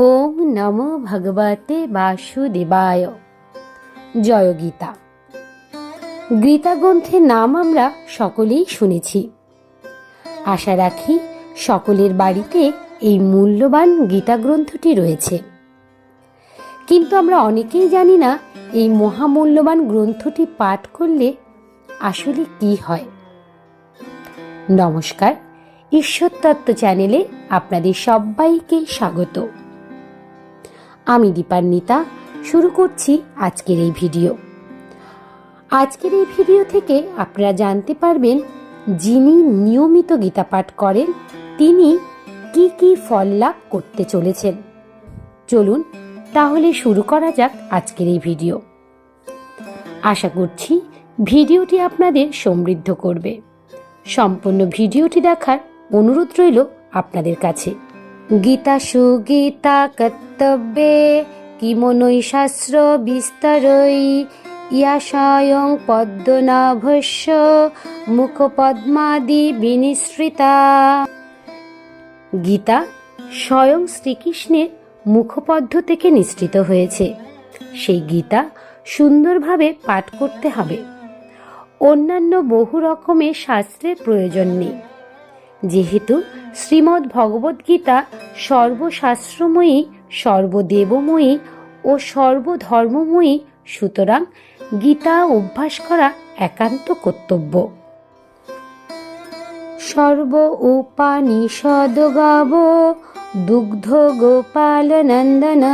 ওম নম ভগবতে বাসুদেবায়। জয় গীতা। গীতা গ্রন্থের নাম আমরা সকলেই শুনেছি। আশা রাখি সকলের বাড়িতে এই মূল্যবান গীতা গ্রন্থটি রয়েছে। কিন্তু আমরা অনেকেই জানি না এই মহামূল্যবান গ্রন্থটি পাঠ করলে আসলে কি হয়। নমস্কার ঈশ্বর তত্ত্ব চ্যানেলে আপনাদের সবাইকে স্বাগত। আমি দীপান্বিতা, শুরু করছি আজকের এই ভিডিও। আজকের এই ভিডিও থেকে আপনারা জানতে পারবেন, যিনি নিয়মিত গীতা পাঠ করেন, তিনি কি কি ফল লাভ করতে চলেছেন। চলুন তাহলে শুরু করা যাক আজকের এই ভিডিও। আশা করছি ভিডিওটি আপনাদের সমৃদ্ধ করবে। সম্পূর্ণ ভিডিওটি দেখার অনুরোধ রইল আপনাদের কাছে। গীতা সুগীতা কর্তব্যে কিমনৈ শাস্ত্র বিস্তরৈ। ইয়া স্বয়ং পদ্মনাভস্য মুখপদ্মাদি বিনিশ্রিতা গীতা স্বয়ং শ্রীকৃষ্ণের মুখপদ্ম থেকে নিঃসৃত হয়েছে। সেই গীতা সুন্দরভাবে পাঠ করতে হবে। অন্যান্য বহু রকমের শাস্ত্রের প্রয়োজন নেই। যেহেতু শ্রীমদ্ ভগবদ্গীতা সর্বশাস্ত্রময়ী, সর্বদেবময়ী ও সর্বধর্মময়ী, সুতরাং গীতা অভ্যাস করা একান্ত কর্তব্য। সর্ব উপানিষদ গাব দুগ্ধ গোপাল নন্দন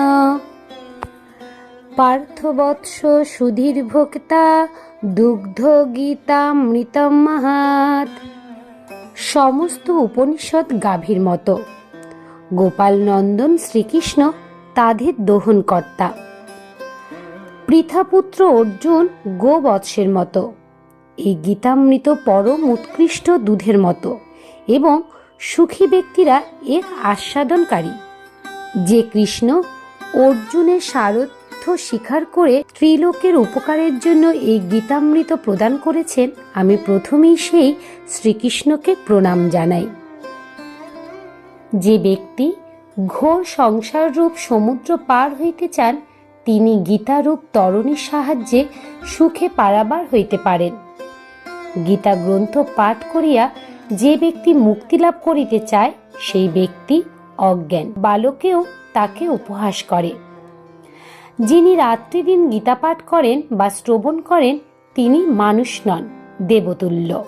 পার্থবৎস সুধীর ভোক্তা দুগ্ধ গীতামৃতম মাহাত। সমস্ত উপনিষদ গাভীর মতো। গোপাল নন্দন শ্রীকৃষ্ণ তাদের দোহনকর্তা। পৃথাপুত্র অর্জুন গোবৎসের মতো। এই গীতামৃত পরম উৎকৃষ্ট দুধের মতো এবং সুখী ব্যক্তিরা এর আস্বাদনকারী। যে কৃষ্ণ অর্জুনের সারথ্য স্বীকার করে ত্রিলোকের উপকারের জন্য এই গীতামৃত প্রদান করেছেন, আমি প্রথমেই সেই শ্রীকৃষ্ণকে প্রণাম জানাই। যে ব্যক্তি ঘোর সংসাররূপ সমুদ্র পার হইতে চান, তিনি গীতারূপ তরণীর সাহায্যে সুখে পারাবার হইতে পারেন। গীতা গ্রন্থ পাঠ করিয়া যে ব্যক্তি মুক্তি লাভ করিতে চায়, সেই ব্যক্তি অজ্ঞান। বালকেও তাকে উপহাস করে। যিনি রাত্রিদিন গীতা পাঠ করেন বা শ্রবণ করেন, তিনি মানুষ নন, দেবতুল্য।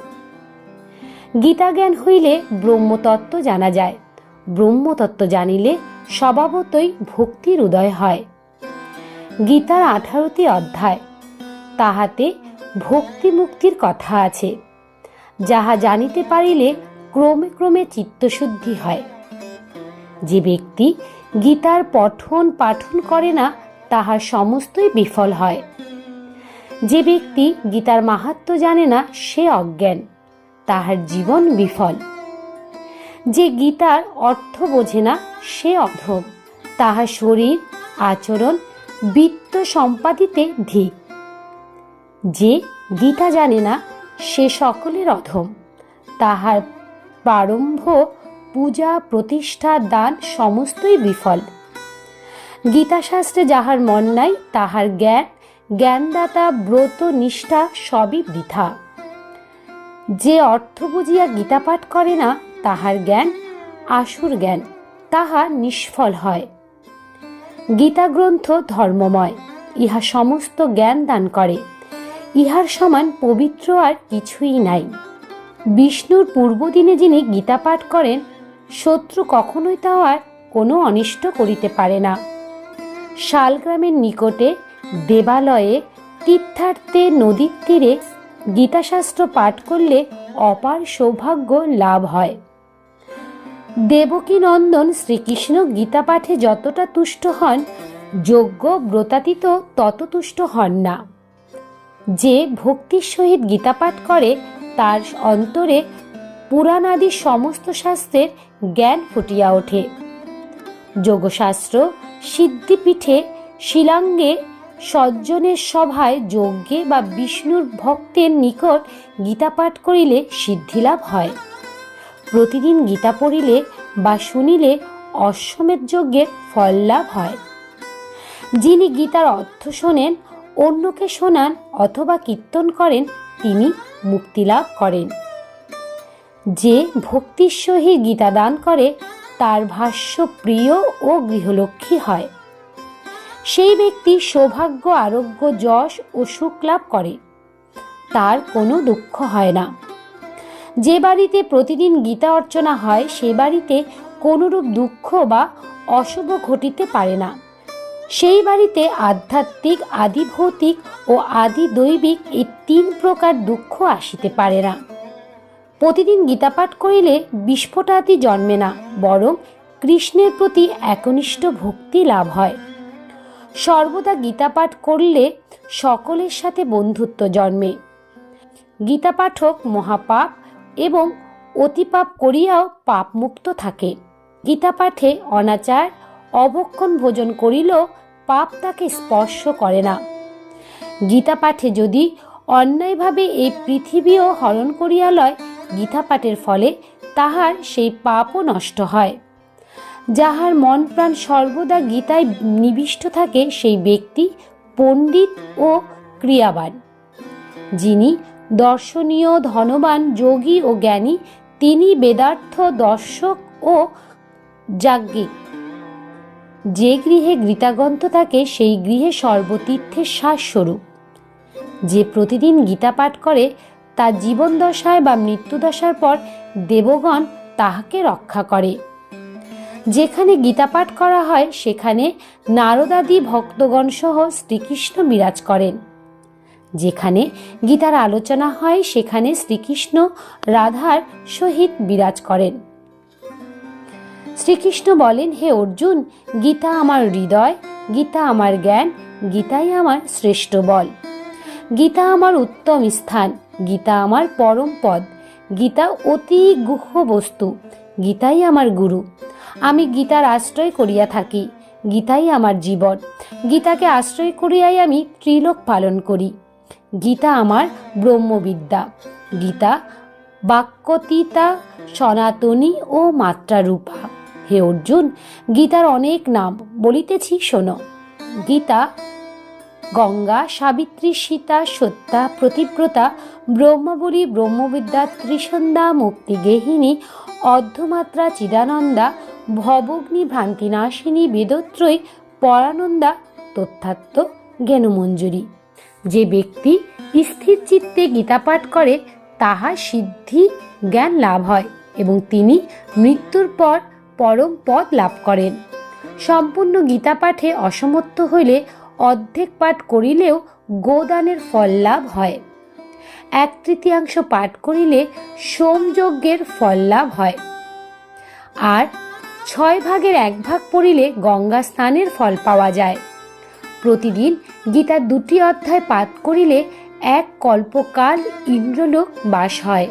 গীতা জ্ঞান হইলে ব্রহ্মতত্ত্ব জানা যায়। ব্রহ্মতত্ত্ব জানিলে স্বভাবতই ভক্তির উদয় হয়। গীতার আঠারোটি অধ্যায়, তাহাতে ভক্তি মুক্তির কথা আছে। যাহা জানিতে পারিলে ক্রমে ক্রমে চিত্তশুদ্ধি হয়। যে ব্যক্তি গীতার পঠন পাঠন করে না তাহার সমস্তই বিফল হয়। যে ব্যক্তি গীতার মাহাত্ম জানে না, সে অজ্ঞান। তাহার জীবন বিফল। যে গীতার অর্থ বোঝে না, সে অধম। তাহার শরীর, আচরণ, বৃত্ত সম্পাদিতে ধিক যে গীতা জানে না, সে সকলের অধম। তাহার প্রারম্ভ, পূজা, প্রতিষ্ঠা, দান সমস্তই বিফল। গীতাশাস্ত্রে যাহার মন নাই, তাহার জ্ঞান, জ্ঞানদাতা, ব্রত, নিষ্ঠা সবই বৃথা। যে অর্থ বুঝিয়া গীতা পাঠ করে না, তাহার জ্ঞান, আসুর জ্ঞান, তাহা নিষ্ফল হয়। গীতা গ্রন্থ ধর্মময়, ইহা সমস্ত জ্ঞান দান করে। ইহার সমান পবিত্র আর কিছুই নাই। বিষ্ণুর পূর্বদিনে যিনি গীতা পাঠ করেন, শত্রু কখনোই তাহার কোনো অনিষ্ট করিতে পারে না। শালগ্রামের নিকটে দেবালয়ে তীর্থার্থে নদীর তীরে গীতাশাস্ত্র পাঠ করলে অপার সৌভাগ্য লাভ হয়। দেবকী নন্দন শ্রীকৃষ্ণ গীতা পাঠে যতটা তুষ্ট হন যোগ্য ব্রতাতীত তত তুষ্ট হন না। যে ভক্তির সহিত গীতা পাঠ করে, তার অন্তরে পুরাণাদি সমস্ত শাস্ত্রের জ্ঞান ফুটিয়া ওঠে। যোগশাস্ত্র, সিদ্ধিপীঠে শিলাঙ্গে সজ্জনের সভায় যজ্ঞে বা বিষ্ণুর ভক্তের নিকট গীতা পাঠ করিলে সিদ্ধিলাভ হয়। প্রতিদিন গীতা পড়িলে বা শুনিলে অশ্বমেধ যজ্ঞের ফল লাভ হয়। যিনি গীতার অর্থ শোনেন, অন্যকে শোনান অথবা কীর্তন করেন, তিনি মুক্তি লাভ করেন। যে ভক্তির সহিত গীতা দান করে তার ভাষ্য প্রিয় ও গৃহলক্ষ্মী হয়। সেই ব্যক্তি সৌভাগ্য, আরোগ্য, যশ ও সুখ লাভ করে। তার কোনো দুঃখ হয় না। যে বাড়িতে প্রতিদিন গীতা অর্চনা হয়, সে বাড়িতে কোনোরূপ দুঃখ বা অশুভ ঘটিতে পারে না। সেই বাড়িতে আধ্যাত্মিক আদি ভৌতিক ও আদি দৈবিক এই তিন প্রকার দুঃখ আসিতে পারে না। প্রতিদিন গীতাপাঠ করিলে বিস্ফোটাদি জন্মে না, বরং কৃষ্ণের প্রতি একনিষ্ঠ ভক্তি লাভ হয়। সর্বদা গীতাপাঠ করলে সকলের সাথে বন্ধুত্ব জন্মে। গীতা পাঠক মহাপাপ এবং অতিপাপ করিয়াও পাপমুক্ত থাকে। গীতা পাঠে অনাচার, অবক্ষণ ভোজন করিলেও পাপ তাকে স্পর্শ করে না। গীতা পাঠে যদি অন্যায়ভাবে এই পৃথিবীও হরণ করিয়া লয় গীতা পাঠের ফলে তাহার সেই পাপও নষ্ট হয়। যাহার মন প্রাণ সর্বদা গীতায় নিবিষ্ট থাকে সেই ব্যক্তি পণ্ডিত ও ক্রিয়াবান, যিনি দর্শনীয়, ধনবান, যোগী ও জ্ঞানী, তিনি বেদার্থ, দর্শক ও যাজ্ঞিক। যে গৃহে গীতাগ্রন্থ থাকে সেই গৃহে সর্বতীর্থের শ্বাসস্বরূপ যে প্রতিদিন গীতা পাঠ করে তার জীবন দশায় বা মৃত্যুদশার পর দেবগণ তাহাকে রক্ষা করে। যেখানে গীতা পাঠ করা হয়, সেখানে নারদাদি ভক্তগণ সহ শ্রীকৃষ্ণ বিরাজ করেন। যেখানে গীতার আলোচনা হয়, সেখানে শ্রীকৃষ্ণ রাধার সহিত বিরাজ করেন। শ্রীকৃষ্ণ বলেন, হে অর্জুন, গীতা আমার হৃদয়, গীতা আমার জ্ঞান, গীতাই আমার শ্রেষ্ঠ বল। গীতা আমার উত্তম স্থান গীতা আমার পরম পদ। গীতা অতি গুহ বস্তু, গীতাই আমার গুরু। আমি গীতার আশ্রয় করিয়া থাকি, গীতাই আমার জীবন। গীতাকে আশ্রয় করিয়াই আমি ত্রিলোক পালন করি। গীতা আমার ব্রহ্মবিদ্যা। গীতা বাক্যতীতা, সনাতনী ও মাত্রারূপা। হে অর্জুন, গীতার অনেক নাম বলিতেছি শোনো। গীতা, গঙ্গা, সাবিত্রী, সীতা, সত্যা, প্রতিব্রতা ব্রহ্মবলী ব্রহ্মবিদ্যা ত্রিসন্ধ্যা মুক্তিগেহিনী অর্ধমাত্রা চিদানন্দা, ভবগ্নি ভ্রান্তিনাশিনী, বেদত্রয়ী পরানন্দা তথ্যাত্ম জ্ঞানমঞ্জুরি। যে ব্যক্তি স্থির চিত্তে গীতাপাঠ করে তাহার সিদ্ধি জ্ঞান লাভ হয় এবং তিনি মৃত্যুর পর পরম পদ লাভ করেন। সম্পূর্ণ গীতা পাঠে অসমর্থ হইলে অর্ধেক পাঠ করিলেও গোদানের ফল লাভ হয়। এক তৃতীয়াংশ পাঠ করিলে সোমযজ্ঞের ফল লাভ হয়। আর ছয় ভাগের এক ভাগ পড়িলে গঙ্গা স্নানের ফল পাওয়া যায়। প্রতিদিন গীতার দুটি অধ্যায় পাঠ করিলে এক কল্পকাল ইন্দ্রলোক বাস হয়।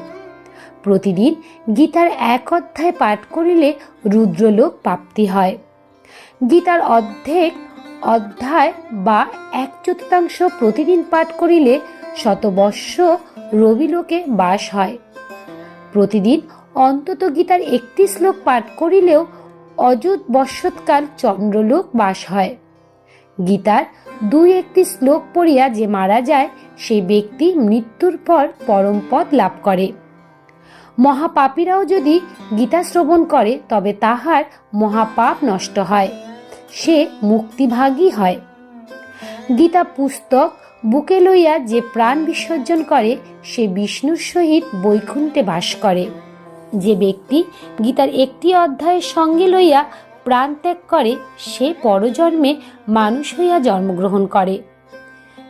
প্রতিদিন গীতার এক অধ্যায় পাঠ করিলে রুদ্রলোক প্রাপ্তি হয়। গীতার অর্ধেক অধ্যায় বা এক চতুর্থাংশ প্রতিদিন পাঠ করিলে শতবর্ষ রবিলোকে বাস হয়। প্রতিদিন অন্তত গীতার একটি শ্লোক পাঠ করিলেও অযুত বৎসৎকাল চন্দ্রলোক বাস হয়। গীতার দুই একটি শ্লোক পড়িয়া যে মারা যায়, সেই ব্যক্তি মৃত্যুর পর পরমপদ লাভ করে। মহাপাপীরাও যদি গীতা শ্রবণ করে, তবে তাহার মহাপাপ নষ্ট হয়। সে মুক্তিভাগী হয়। গীতা পুস্তক বুকে লইয়া যে প্রাণ বিসর্জন করে, সে বিষ্ণুর সহিত বৈকুণ্ঠে বাস করে। যে ব্যক্তি গীতার একটি অধ্যায়ের সঙ্গে লইয়া প্রাণ ত্যাগ করে, সে পরজন্মে মানুষ হইয়া জন্মগ্রহণ করে।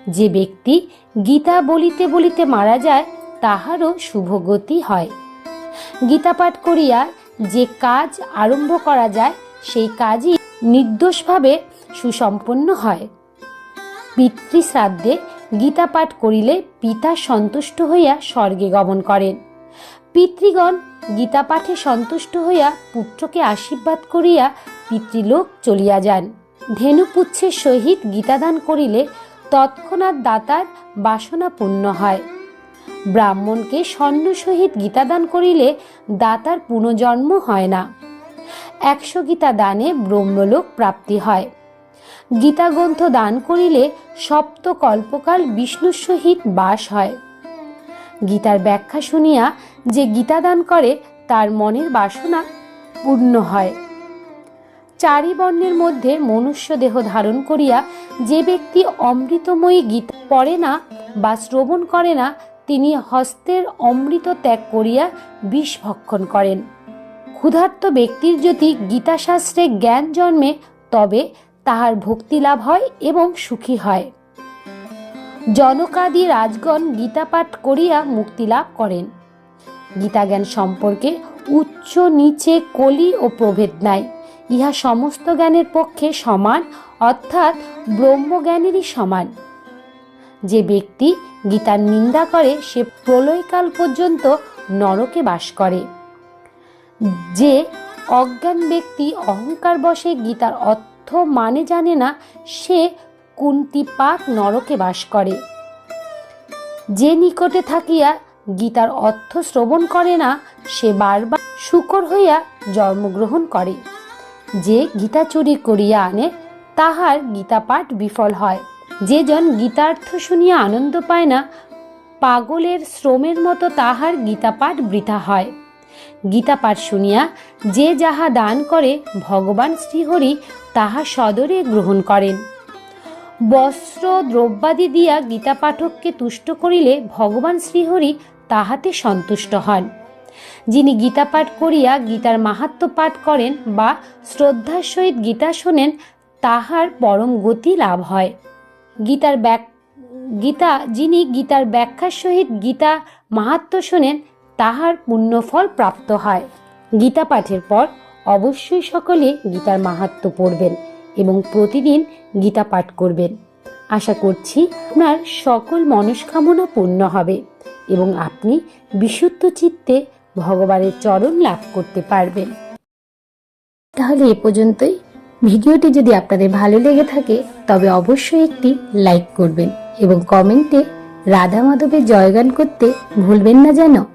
যে ব্যক্তি গীতা বলিতে বলিতে মারা যায়, তাহারও শুভগতি হয়। গীতা পাঠ করিয়া যে কাজ আরম্ভ করা যায়, সেই কাজই নির্দোষভাবে সুসম্পন্ন হয়। পিতৃশ্রাদ্ধে গীতা পাঠ করিলে পিতা সন্তুষ্ট হইয়া স্বর্গে গমন করেন। পিতৃগণ গীতা পাঠে সন্তুষ্ট হইয়া পুত্রকে আশীর্বাদ করিয়া পিতৃলোক চলিয়া যান। ধেনুপুচ্ছের সহিত গীতাদান করিলে তৎক্ষণাৎ দাতার বাসনা পূর্ণ হয়। ব্রাহ্মণকে স্বর্ণ সহিত গীতাদান করিলে দাতার পুনর্জন্ম হয় না। একশো গীতা দানে ব্রহ্মলোক প্রাপ্তি হয়। গীতা গ্রন্থ দান করিলে সপ্ত কল্পকাল বিষ্ণুর সহিত বাস হয়। গীতার ব্যাখ্যা শুনিয়া যে গীতা দান করে, তার মনের বাসনা পূর্ণ হয়। চারি বর্ণের মধ্যে মনুষ্য দেহ ধারণ করিয়া যে ব্যক্তি অমৃতময়ী গীত পড়ে না বা শ্রবণ করে না, তিনি হস্তের অমৃত ত্যাগ করিয়া বিষ ভক্ষণ করেন। ক্ষুধার্ত ব্যক্তির যদি গীতাশাস্ত্রে জ্ঞান জন্মে, তবে তাহার ভক্তি লাভ হয় এবং সুখী হয়। জনকাদি রাজগণ গীতা পাঠ করিয়া মুক্তি লাভ করেন। গীতা জ্ঞান সম্পর্কে উচ্চ, নিচে, কলি ও প্রভেদ নাই। ইহা সমস্ত জ্ঞানের পক্ষে সমান, অর্থাৎ ব্রহ্মজ্ঞানেরই সমান। যে ব্যক্তি গীতার নিন্দা করে, সে প্রলয়কাল পর্যন্ত নরকে বাস করে। যে অজ্ঞান ব্যক্তি অহংকার বশে গীতার অর্থ মানে জানে না, সে কুন্তি পাক নরকে বাস করে। যে নিকটে থাকিয়া গীতার অর্থ শ্রবণ করে না, সে বারবার শুকর হইয়া জন্মগ্রহণ করে। যে গীতা চুরি করিয়া আনে, তাহার গীতা পাঠ বিফল হয়। যে জন গীতার্থ শুনিয়া আনন্দ পায় না, পাগলের শ্রমের মতো তাহার গীতা পাঠ বৃথা হয়। গীতা পাঠ শুনিয়া যে যাহা দান করে ভগবান শ্রীহরি, তাহা সদরে গ্রহণ করেন। বস্ত্র, দ্রব্যাদি দিয়া গীতা পাঠককে তুষ্ট করিলে ভগবান শ্রীহরি তাহাতে সন্তুষ্ট হন। যিনি গীতা পাঠ করিয়া গীতার মাহাত্ম পাঠ করেন বা শ্রদ্ধার সহিত গীতা শোনেন, তাহার পরম গতি লাভ হয়। গীতার ব্যাক গীতা যিনি গীতার ব্যাখ্যার সহিত গীতা মাহাত্ম শোনেন তাহার পুণ্যফল প্রাপ্ত হয়। গীতা পাঠের পর অবশ্যই সকলে গীতার মাহাত্ম পড়বেন এবং প্রতিদিন গীতা পাঠ করবেন। আশা করছি আপনার সকল মনস্কামনা পূর্ণ হবে এবং আপনি বিশুদ্ধ চিত্তে ভগবানের চরণ লাভ করতে পারবেন। তাহলে এ পর্যন্তই। ভিডিওটি যদি আপনাদের ভালো লেগে থাকে, তবে অবশ্যই একটি লাইক করবেন এবং কমেন্টে রাধা মাধবের জয়গান করতে ভুলবেন না যেন।